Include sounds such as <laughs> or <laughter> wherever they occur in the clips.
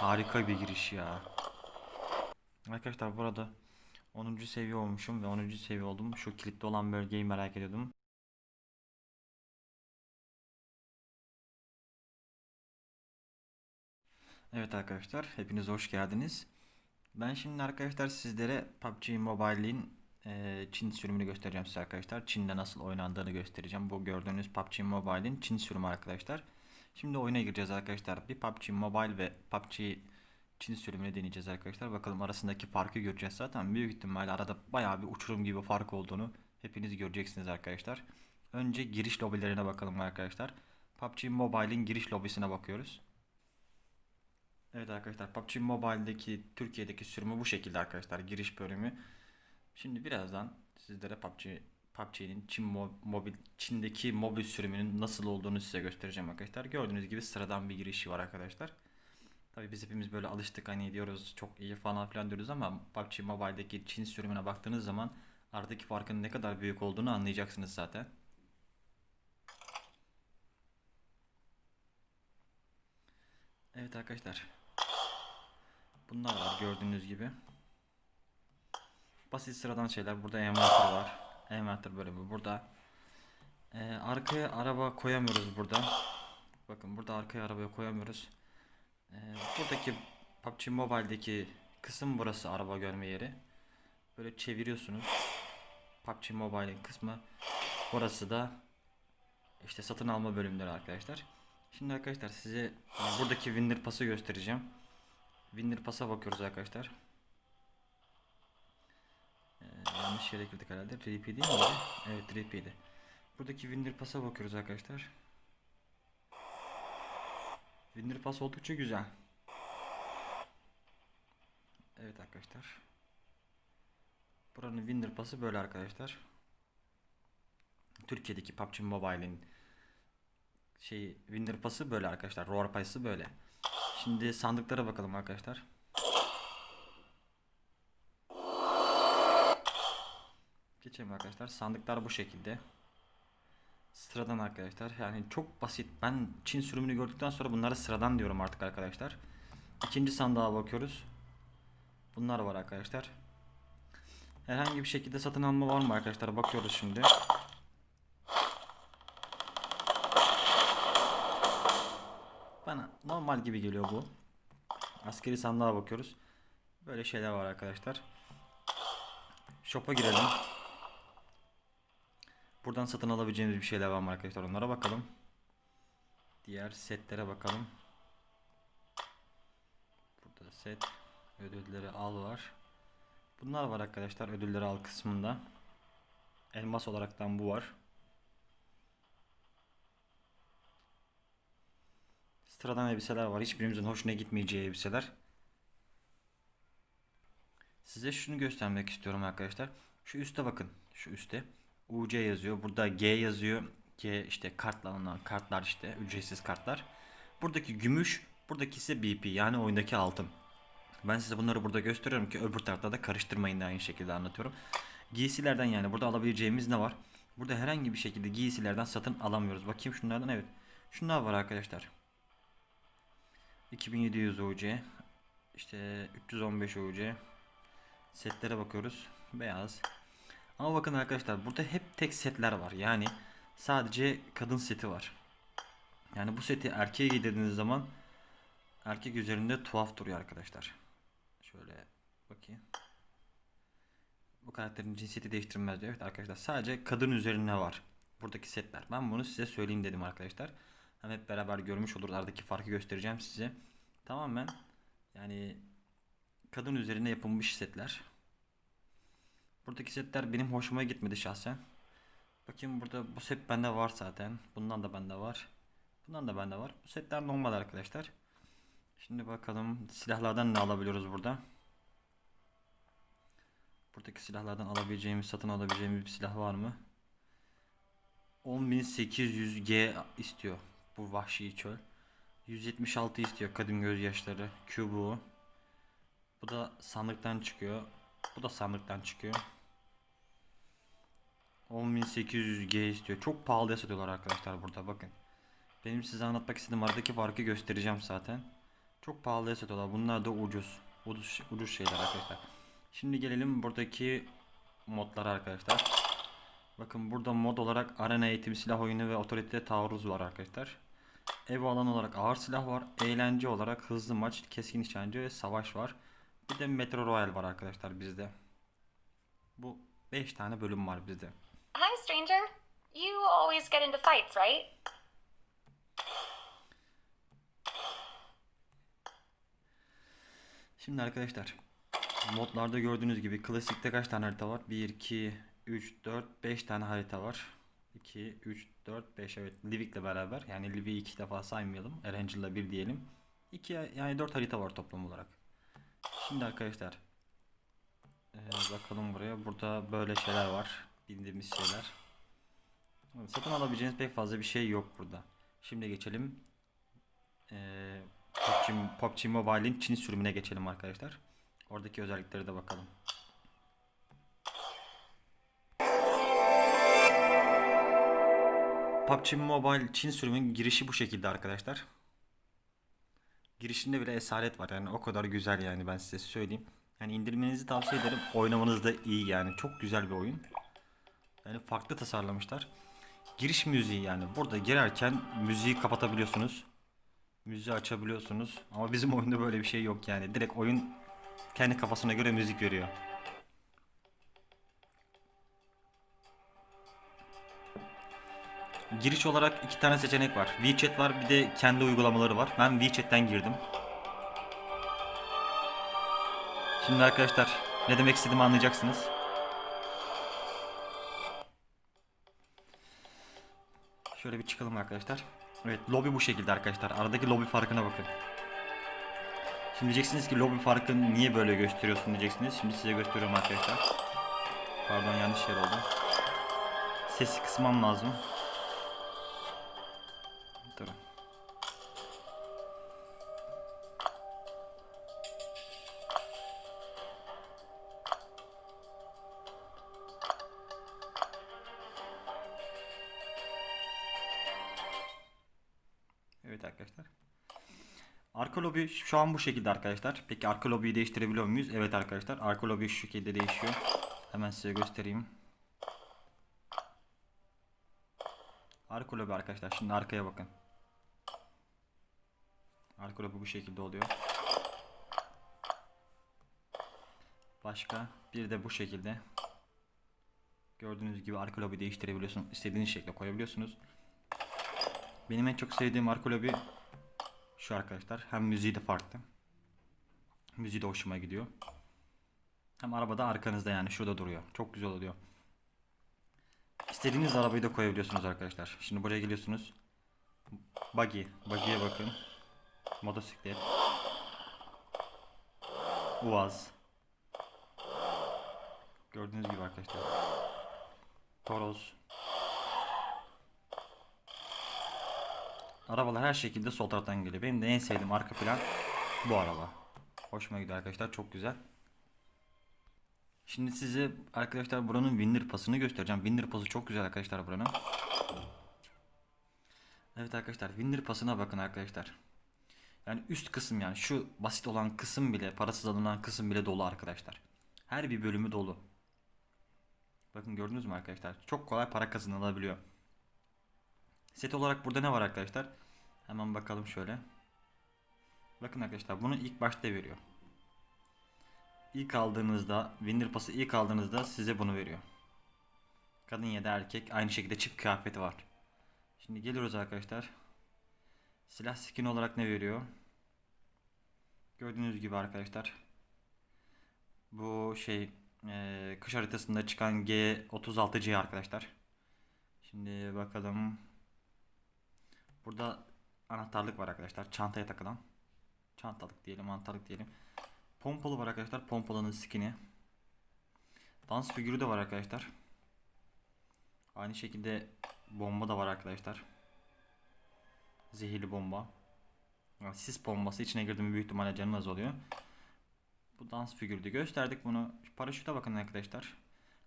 Harika bir giriş ya. Arkadaşlar burada 10. seviye olmuşum ve 10. seviye oldum. Şu kilitli olan bölgeyi merak ediyordum. Evet arkadaşlar, hepiniz hoş geldiniz. Ben şimdi arkadaşlar sizlere PUBG Mobile'in eee, Çin sürümünü göstereceğim size arkadaşlar. Çin'de nasıl oynandığını göstereceğim. Bu gördüğünüz PUBG Mobile'in Çin sürümü arkadaşlar. Şimdi oyuna gireceğiz arkadaşlar. Bir PUBG Mobile ve PUBG Çin sürümünü deneyeceğiz arkadaşlar. Bakalım arasındaki farkı göreceğiz zaten. Büyük ihtimalle arada bayağı bir uçurum gibi fark olduğunu hepiniz göreceksiniz arkadaşlar. Önce giriş lobilerine bakalım arkadaşlar. PUBG Mobile'in giriş lobisine bakıyoruz. Evet arkadaşlar PUBG Mobile'deki Türkiye'deki sürümü bu şekilde arkadaşlar giriş bölümü. Şimdi birazdan sizlere PUBG PUBG'nin Çin mo- mobil Çin'deki mobil sürümünün nasıl olduğunu size göstereceğim arkadaşlar. Gördüğünüz gibi sıradan bir girişi var arkadaşlar. Tabii biz hepimiz böyle alıştık hani diyoruz çok iyi falan filan diyoruz ama PUBG Mobile'deki Çin sürümüne baktığınız zaman aradaki farkın ne kadar büyük olduğunu anlayacaksınız zaten. Evet arkadaşlar. Bunlar var gördüğünüz gibi. Basit sıradan şeyler. Burada envanter var. Envanter bölümü burada. Ee, arkaya araba koyamıyoruz burada. Bakın burada arkaya arabaya koyamıyoruz. Ee, buradaki PUBG Mobile'deki kısım burası araba görme yeri. Böyle çeviriyorsunuz. PUBG Mobile'in kısmı. Burası da işte satın alma bölümleri arkadaşlar. Şimdi arkadaşlar size buradaki Winner Pass'ı göstereceğim. Winner Pass'a bakıyoruz arkadaşlar. Yanlış yere girdik herhalde. RP değil miydi? Evet RP'di. Buradaki Winner Pass'a bakıyoruz arkadaşlar. Winner Pass oldukça güzel. Evet arkadaşlar. Buranın Winner Pass'ı böyle arkadaşlar. Türkiye'deki PUBG Mobile'in şey Winner Pass'ı böyle arkadaşlar. Roar Pass'ı böyle. Şimdi sandıklara bakalım arkadaşlar. Geçelim arkadaşlar. Sandıklar bu şekilde. Sıradan arkadaşlar. Yani çok basit. Ben Çin sürümünü gördükten sonra bunlara sıradan diyorum artık arkadaşlar. İkinci sandığa bakıyoruz. Bunlar var arkadaşlar. Herhangi bir şekilde satın alma var mı arkadaşlar? Bakıyoruz şimdi. Bana normal gibi geliyor bu. Askeri sandığa bakıyoruz. Böyle şeyler var arkadaşlar. Shop'a girelim. Buradan satın alabileceğimiz bir şeyler var mı arkadaşlar? Onlara bakalım. Diğer setlere bakalım. Burada set ödülleri al var. Bunlar var arkadaşlar ödülleri al kısmında. Elmas olaraktan bu var. Sıradan elbiseler var. Hiçbirimizin hoşuna gitmeyeceği elbiseler. Size şunu göstermek istiyorum arkadaşlar. Şu üste bakın. Şu üste. UC yazıyor. Burada G yazıyor. G işte kartla alınan kartlar işte. Ücretsiz kartlar. Buradaki gümüş. Buradaki ise BP. Yani oyundaki altın. Ben size bunları burada gösteriyorum ki öbür tarafta da karıştırmayın da aynı şekilde anlatıyorum. Giysilerden yani burada alabileceğimiz ne var? Burada herhangi bir şekilde giysilerden satın alamıyoruz. Bakayım şunlardan evet. Şunlar var arkadaşlar. 2700 UC işte 315 UC setlere bakıyoruz beyaz ama bakın arkadaşlar burada hep tek setler var. Yani sadece kadın seti var. Yani bu seti erkeğe giydirdiğiniz zaman erkek üzerinde tuhaf duruyor arkadaşlar. Şöyle bakayım. Bu karakterin cinsiyeti değiştirmez diyor. Evet arkadaşlar sadece kadın üzerine var buradaki setler. Ben bunu size söyleyeyim dedim arkadaşlar. Hem hep beraber görmüş oluruz. Aradaki farkı göstereceğim size. Tamamen yani kadın üzerine yapılmış setler. Buradaki setler benim hoşuma gitmedi şahsen. Bakayım burada bu set bende var zaten. Bundan da bende var. Bundan da bende var. Bu setler normal arkadaşlar. Şimdi bakalım silahlardan ne alabiliyoruz burada. Buradaki silahlardan alabileceğimiz, satın alabileceğimiz bir silah var mı? 10800G istiyor bu vahşi çöl. 176 istiyor kadın gözyaşları. Cubu. Bu da sandıktan çıkıyor. Bu da sandıktan çıkıyor. 10800G istiyor. Çok pahalıya satıyorlar arkadaşlar burada bakın. Benim size anlatmak istediğim aradaki farkı göstereceğim zaten. Çok pahalıya satıyorlar. Bunlar da ucuz. Ucuz, ucuz şeyler arkadaşlar. Şimdi gelelim buradaki modlara arkadaşlar. Bakın burada mod olarak arena eğitim silah oyunu ve otorite taarruz var arkadaşlar. Ev alan olarak ağır silah var. Eğlence olarak hızlı maç, keskin nişancı ve savaş var. Bir de Metro Royal var arkadaşlar bizde. Bu 5 tane bölüm var bizde. Hi, stranger. You always get into fights, right? Şimdi arkadaşlar modlarda gördüğünüz gibi klasikte kaç tane harita var? 1, 2, 3, 4, 5 tane harita var. 2, 3, 4, 5 evet Livik'le beraber yani Livik'i iki defa saymayalım. Erangel'la bir diyelim. 2 yani 4 harita var toplam olarak. Şimdi arkadaşlar ee, bakalım buraya. Burada böyle şeyler var. Bildiğimiz şeyler. Satın alabileceğiniz pek fazla bir şey yok burada. Şimdi geçelim. Ee, PUBG, Mobile'in Çin sürümüne geçelim arkadaşlar. Oradaki özelliklere de bakalım. PUBG Mobile Çin sürümünün girişi bu şekilde arkadaşlar. Girişinde bile esaret var yani o kadar güzel yani ben size söyleyeyim. Yani indirmenizi tavsiye ederim. Oynamanız da iyi yani. Çok güzel bir oyun. Yani farklı tasarlamışlar. Giriş müziği yani. Burada girerken müziği kapatabiliyorsunuz. Müziği açabiliyorsunuz. Ama bizim <laughs> oyunda böyle bir şey yok yani. Direkt oyun kendi kafasına göre müzik veriyor. Giriş olarak iki tane seçenek var. WeChat var bir de kendi uygulamaları var. Ben WeChat'ten girdim. Şimdi arkadaşlar ne demek istediğimi anlayacaksınız. Şöyle bir çıkalım arkadaşlar. Evet lobi bu şekilde arkadaşlar. Aradaki lobi farkına bakın. Şimdi diyeceksiniz ki lobi farkını niye böyle gösteriyorsun diyeceksiniz. Şimdi size gösteriyorum arkadaşlar. Pardon yanlış yer oldu. Sesi kısmam lazım. Durun. Evet arkadaşlar. Arka lobi şu an bu şekilde arkadaşlar. Peki arka lobiyi değiştirebiliyor muyuz? Evet arkadaşlar. Arka lobi şu şekilde değişiyor. Hemen size göstereyim. Arka lobi arkadaşlar. Şimdi arkaya bakın. Lobi bu şekilde oluyor. Başka bir de bu şekilde. Gördüğünüz gibi arka lobi değiştirebiliyorsunuz. İstediğiniz şekilde koyabiliyorsunuz. Benim en çok sevdiğim arka lobi şu arkadaşlar. Hem müziği de farklı. Müziği de hoşuma gidiyor. Hem arabada arkanızda yani şurada duruyor. Çok güzel oluyor. İstediğiniz arabayı da koyabiliyorsunuz arkadaşlar. Şimdi buraya geliyorsunuz. Buggy. Buggy'ye bakın. Motosiklet. Uaz. Gördüğünüz gibi arkadaşlar. Toros. Arabalar her şekilde sol taraftan geliyor. Benim de en sevdiğim arka plan bu araba. Hoşuma gidiyor arkadaşlar. Çok güzel. Şimdi size arkadaşlar buranın Winner pasını göstereceğim. Winner pası çok güzel arkadaşlar buranın. Evet arkadaşlar Winner pasına bakın arkadaşlar. Yani üst kısım yani şu basit olan kısım bile parasız alınan kısım bile dolu arkadaşlar. Her bir bölümü dolu. Bakın gördünüz mü arkadaşlar? Çok kolay para kazanılabiliyor. Set olarak burada ne var arkadaşlar? Hemen bakalım şöyle. Bakın arkadaşlar bunu ilk başta veriyor. İlk aldığınızda Winner Pass'ı ilk aldığınızda size bunu veriyor. Kadın ya da erkek aynı şekilde çift kıyafeti var. Şimdi geliyoruz arkadaşlar. Silah skin olarak ne veriyor? Gördüğünüz gibi arkadaşlar. Bu şey e, kış haritasında çıkan G36C arkadaşlar. Şimdi bakalım. Burada anahtarlık var arkadaşlar. Çantaya takılan. Çantalık diyelim, anahtarlık diyelim. Pompalı var arkadaşlar. Pompalının skin'i. Dans figürü de var arkadaşlar. Aynı şekilde bomba da var arkadaşlar. Zehirli bomba. Sis bombası içine girdi mi büyük ihtimalle canınız oluyor. Bu dans figürü gösterdik bunu. Şu paraşüte bakın arkadaşlar.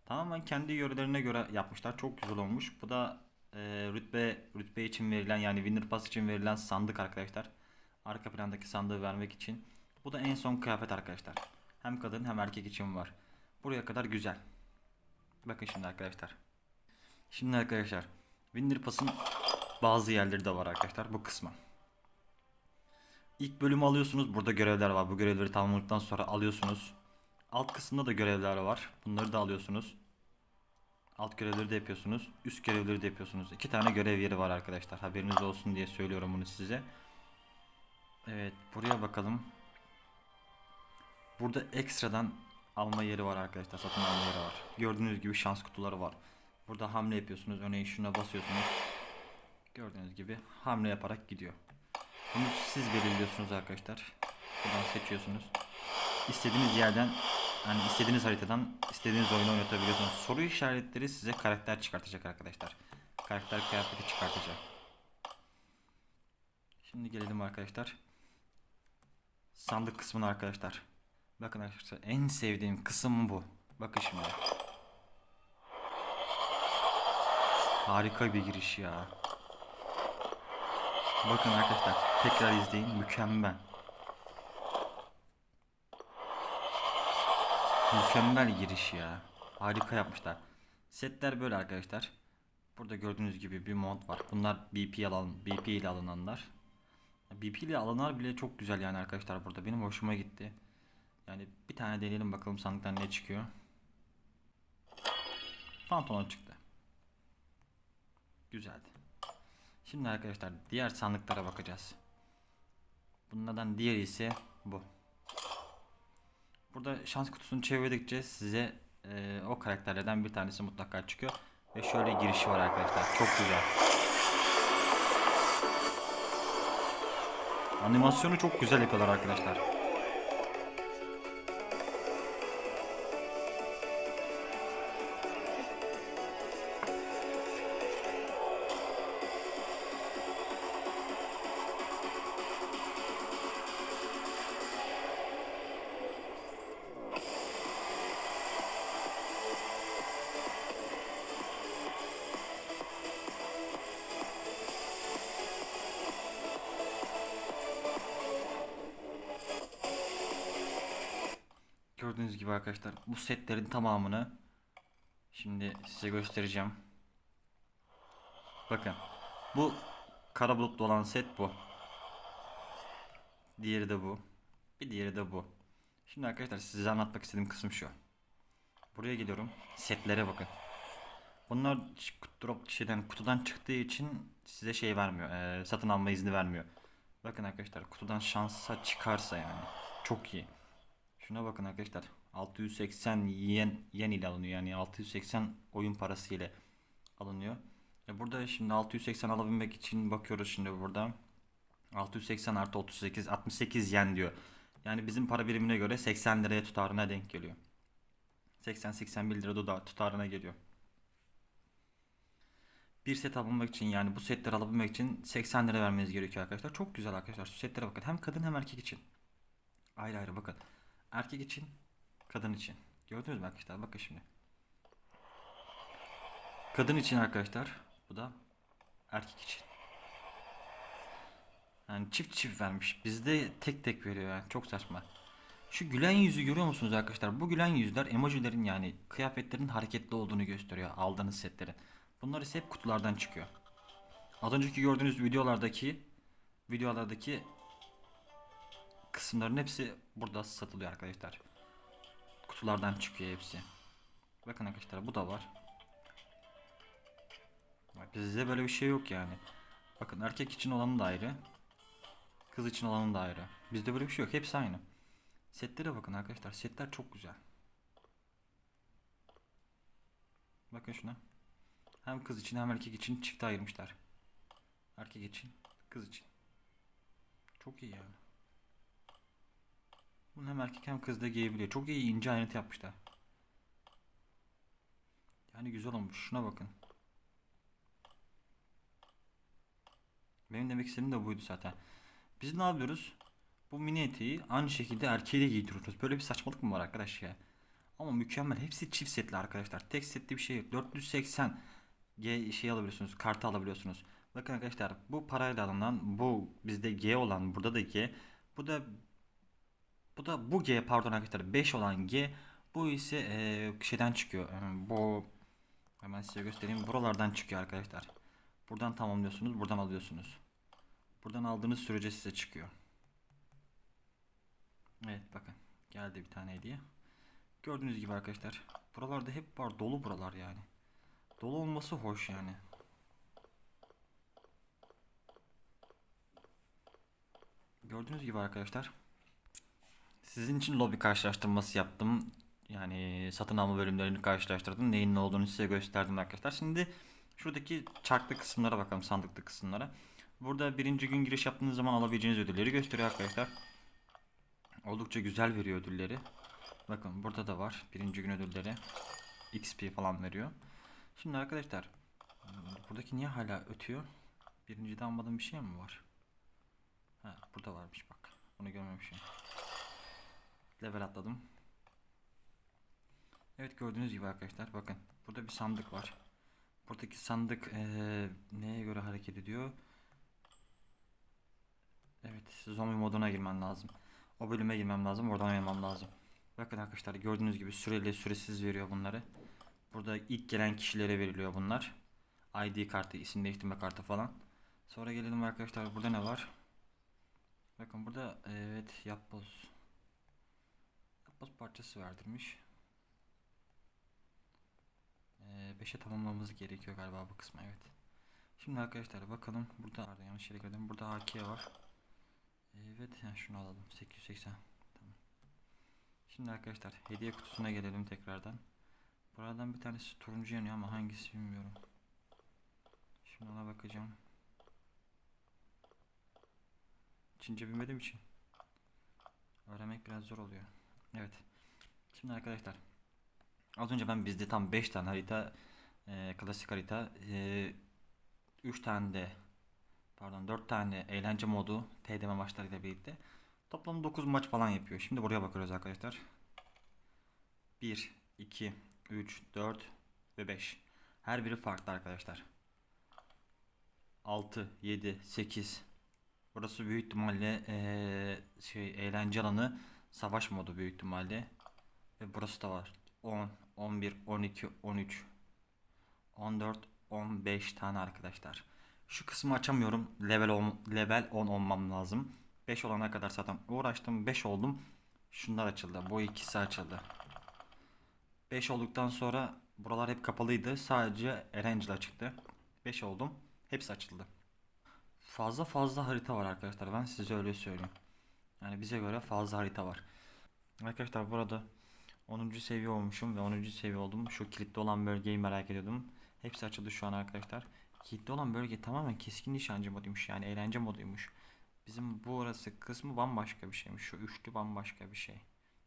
Tamamen kendi yörelerine göre yapmışlar. Çok güzel olmuş. Bu da e, rütbe rütbe için verilen yani Winner Pass için verilen sandık arkadaşlar. Arka plandaki sandığı vermek için. Bu da en son kıyafet arkadaşlar. Hem kadın hem erkek için var. Buraya kadar güzel. Bakın şimdi arkadaşlar. Şimdi arkadaşlar. Winter Pass'ın bazı yerleri de var arkadaşlar bu kısmı. İlk bölümü alıyorsunuz. Burada görevler var. Bu görevleri tamamladıktan sonra alıyorsunuz. Alt kısımda da görevler var. Bunları da alıyorsunuz. Alt görevleri de yapıyorsunuz. Üst görevleri de yapıyorsunuz. İki tane görev yeri var arkadaşlar. Haberiniz olsun diye söylüyorum bunu size. Evet buraya bakalım. Burada ekstradan alma yeri var arkadaşlar. Satın alma yeri var. Gördüğünüz gibi şans kutuları var. Burada hamle yapıyorsunuz. Örneğin şuna basıyorsunuz. Gördüğünüz gibi hamle yaparak gidiyor. Bunu siz belirliyorsunuz arkadaşlar. Buradan seçiyorsunuz. İstediğiniz yerden yani istediğiniz haritadan istediğiniz oyunu oynatabiliyorsunuz. Soru işaretleri size karakter çıkartacak arkadaşlar. Karakter kıyafeti çıkartacak. Şimdi gelelim arkadaşlar. Sandık kısmına arkadaşlar. Bakın arkadaşlar en sevdiğim kısım bu. Bakın şimdi. Harika bir giriş ya. Bakın arkadaşlar tekrar izleyin mükemmel. Mükemmel giriş ya. Harika yapmışlar. Setler böyle arkadaşlar. Burada gördüğünüz gibi bir mod var. Bunlar BP alan BP ile alınanlar. BP ile alınanlar bile çok güzel yani arkadaşlar burada. Benim hoşuma gitti. Yani bir tane deneyelim bakalım sandıktan ne çıkıyor. Pantolon çıktı. Güzeldi. Şimdi arkadaşlar diğer sandıklara bakacağız. Bunlardan diğeri ise bu. Burada şans kutusunu çevirdikçe size e, o karakterlerden bir tanesi mutlaka çıkıyor. Ve şöyle girişi var arkadaşlar. Çok güzel. Animasyonu çok güzel yapıyorlar arkadaşlar. Arkadaşlar bu setlerin tamamını şimdi size göstereceğim. Bakın bu kara bulutlu olan set bu. Diğeri de bu. Bir diğeri de bu. Şimdi arkadaşlar size anlatmak istediğim kısım şu. Buraya geliyorum. Setlere bakın. Bunlar drop şeyden kutudan çıktığı için size şey vermiyor. eee, satın alma izni vermiyor. Bakın arkadaşlar kutudan şansa çıkarsa yani. Çok iyi. Şuna bakın arkadaşlar. 680 yen, yen ile alınıyor. Yani 680 oyun parası ile alınıyor. E burada şimdi 680 alabilmek için bakıyoruz şimdi burada. 680 artı 38 68 yen diyor. Yani bizim para birimine göre 80 liraya tutarına denk geliyor. 80-81 lira tutar- tutarına geliyor. Bir set alabilmek için yani bu setleri alabilmek için 80 lira vermeniz gerekiyor arkadaşlar. Çok güzel arkadaşlar. Şu setlere bakın. Hem kadın hem erkek için. Ayrı ayrı bakın. Erkek için, kadın için. Gördünüz mü arkadaşlar? Bakın şimdi. Kadın için arkadaşlar. Bu da erkek için. Yani çift çift vermiş. Bizde tek tek veriyor yani. Çok saçma. Şu gülen yüzü görüyor musunuz arkadaşlar? Bu gülen yüzler emojilerin yani kıyafetlerin hareketli olduğunu gösteriyor aldığınız setlerin. Bunlar ise hep kutulardan çıkıyor. Az önceki gördüğünüz videolardaki videolardaki kısımların hepsi burada satılıyor arkadaşlar. Kutulardan çıkıyor hepsi. Bakın arkadaşlar bu da var. Bizde böyle bir şey yok yani. Bakın erkek için olanı da ayrı. Kız için olanı da ayrı. Bizde böyle bir şey yok. Hepsi aynı. Setlere bakın arkadaşlar. Setler çok güzel. Bakın şuna. Hem kız için hem erkek için çifte ayırmışlar. Erkek için, kız için. Çok iyi yani. Bunu hem erkek hem kız da giyebiliyor. Çok iyi ince ayrıntı yapmışlar. Yani güzel olmuş. Şuna bakın. Benim demek istediğim de buydu zaten. Biz ne yapıyoruz? Bu mini eteği aynı şekilde erkeğe de giydiriyoruz. Böyle bir saçmalık mı var arkadaş ya? Ama mükemmel. Hepsi çift setli arkadaşlar. Tek setli bir şey yok. 480 G şey alabiliyorsunuz. Kartı alabiliyorsunuz. Bakın arkadaşlar bu parayla alınan bu bizde G olan burada da G. Bu da bu da bu G pardon arkadaşlar 5 olan G. Bu ise eee, şeyden çıkıyor. Eee, bu hemen size göstereyim. Buralardan çıkıyor arkadaşlar. Buradan tamamlıyorsunuz. Buradan alıyorsunuz. Buradan aldığınız sürece size çıkıyor. Evet bakın. Geldi bir tane hediye. Gördüğünüz gibi arkadaşlar. Buralarda hep var. Dolu buralar yani. Dolu olması hoş yani. Gördüğünüz gibi arkadaşlar. Sizin için lobi karşılaştırması yaptım. Yani satın alma bölümlerini karşılaştırdım. Neyin ne olduğunu size gösterdim arkadaşlar. Şimdi şuradaki çarklı kısımlara bakalım. Sandıklı kısımlara. Burada birinci gün giriş yaptığınız zaman alabileceğiniz ödülleri gösteriyor arkadaşlar. Oldukça güzel veriyor ödülleri. Bakın burada da var. Birinci gün ödülleri. XP falan veriyor. Şimdi arkadaşlar. Buradaki niye hala ötüyor? Birincide almadığım bir şey mi var? Ha burada varmış bak. Bunu görmemişim. Level atladım. Evet gördüğünüz gibi arkadaşlar bakın. Burada bir sandık var. Buradaki sandık eee, neye göre hareket ediyor? Evet zombi moduna girmen lazım. O bölüme girmem lazım. Oradan oynamam lazım. Bakın arkadaşlar gördüğünüz gibi süreli süresiz veriyor bunları. Burada ilk gelen kişilere veriliyor bunlar. ID kartı, isim değiştirme kartı falan. Sonra gelelim arkadaşlar burada ne var? Bakın burada evet yapboz. Yapboz parçası verdirmiş. 5'e tamamlamamız gerekiyor galiba bu kısmı evet. Şimdi arkadaşlar bakalım burada pardon, yanlış yere girdim. Burada AK var. Evet yani şunu alalım 880. Tamam. Şimdi arkadaşlar hediye kutusuna gelelim tekrardan. Buradan bir tanesi turuncu yanıyor ama hangisi bilmiyorum. Şimdi ona bakacağım. Çince bilmediğim için. Öğrenmek biraz zor oluyor. Evet. Şimdi arkadaşlar. Az önce ben bizde tam 5 tane harita e, klasik harita 3 tane de pardon 4 tane eğlence modu TDM maçlarıyla birlikte toplam 9 maç falan yapıyor. Şimdi buraya bakıyoruz arkadaşlar. 1 2 3 4 ve 5. Her biri farklı arkadaşlar. 6 7 8 Burası büyük ihtimalle eee, şey eğlence alanı savaş modu büyük ihtimalle. Ve burası da var. 10, 11, 12, 13, 14, 15 tane arkadaşlar. Şu kısmı açamıyorum. Level 10, level 10 olmam lazım. 5 olana kadar zaten uğraştım. 5 oldum. Şunlar açıldı. Bu ikisi açıldı. 5 olduktan sonra buralar hep kapalıydı. Sadece Erangel çıktı. 5 oldum. Hepsi açıldı. Fazla fazla harita var arkadaşlar. Ben size öyle söyleyeyim. Yani bize göre fazla harita var. Arkadaşlar burada 10. seviye olmuşum ve 10. seviye oldum. Şu kilitli olan bölgeyi merak ediyordum. Hepsi açıldı şu an arkadaşlar. Kilitli olan bölge tamamen keskin nişancı moduymuş. Yani eğlence moduymuş. Bizim bu arası kısmı bambaşka bir şeymiş. Şu üçlü bambaşka bir şey.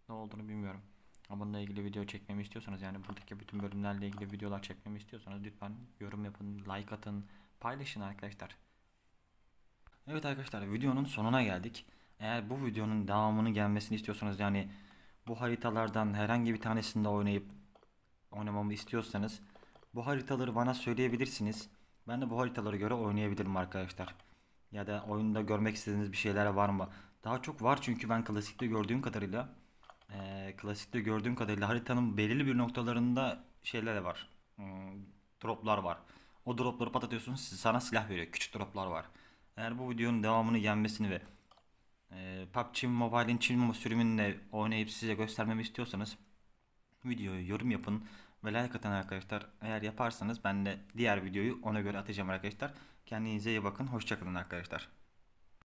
Ne olduğunu bilmiyorum. Ama bununla ilgili video çekmemi istiyorsanız yani buradaki bütün bölümlerle ilgili videolar çekmemi istiyorsanız lütfen yorum yapın, like atın, paylaşın arkadaşlar. Evet arkadaşlar videonun sonuna geldik. Eğer bu videonun devamını gelmesini istiyorsanız yani bu haritalardan herhangi bir tanesinde oynayıp oynamamı istiyorsanız bu haritaları bana söyleyebilirsiniz. Ben de bu haritalara göre oynayabilirim arkadaşlar. Ya da oyunda görmek istediğiniz bir şeyler var mı? Daha çok var çünkü ben klasikte gördüğüm kadarıyla eee, klasikte gördüğüm kadarıyla haritanın belirli bir noktalarında şeyler var. Hmm, droplar var. O dropları patlatıyorsunuz size sana silah veriyor. Küçük droplar var. Eğer bu videonun devamını gelmesini ve e, PUBG Mobile'in Çin sürümünle oynayıp size göstermemi istiyorsanız videoyu yorum yapın ve like atın arkadaşlar. Eğer yaparsanız ben de diğer videoyu ona göre atacağım arkadaşlar. Kendinize iyi bakın. Hoşçakalın arkadaşlar.